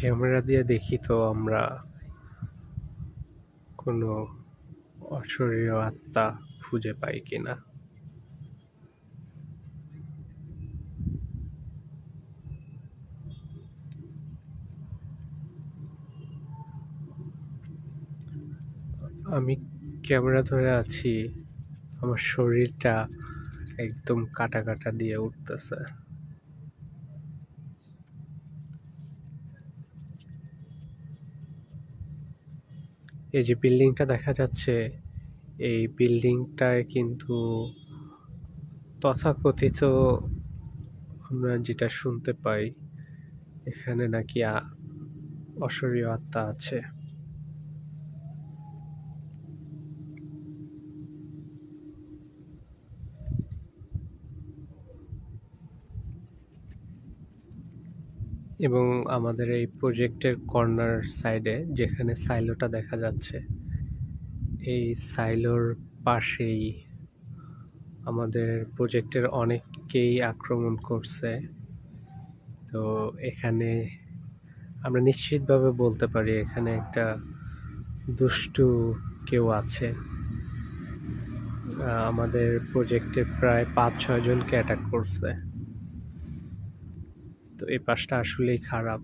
Camera দিয়ে দেখি তো আমরা কোনো অশরীরীয় আত্মা খুঁজে পাই কিনা। আমি ক্যামেরা ধরে আছি, আমার শরীরটা একদম কাটা কাটা দিয়ে উঠতেছে। এই যে বিল্ডিংটা দেখা যাচ্ছে, এই বিল্ডিংটায় কিন্তু তথাকথিত আমরা যেটা শুনতে পাই, এখানে নাকি অশরীয় আত্মা আছে। এবং আমাদের এই প্রজেক্টের কর্নার সাইডে যেখানে সাইলোটা দেখা যাচ্ছে, এই সাইলোর পাশেই আমাদের প্রজেক্টের অনেককেই আক্রমণ করছে। তো এখানে আমরা নিশ্চিতভাবে বলতে পারি এখানে একটা দুষ্টু কেউ আছে। আমাদের প্রজেক্টে প্রায় পাঁচ ছয়জনকে অ্যাটাক করছে। তো এই পাশটা আসলেই খারাপ।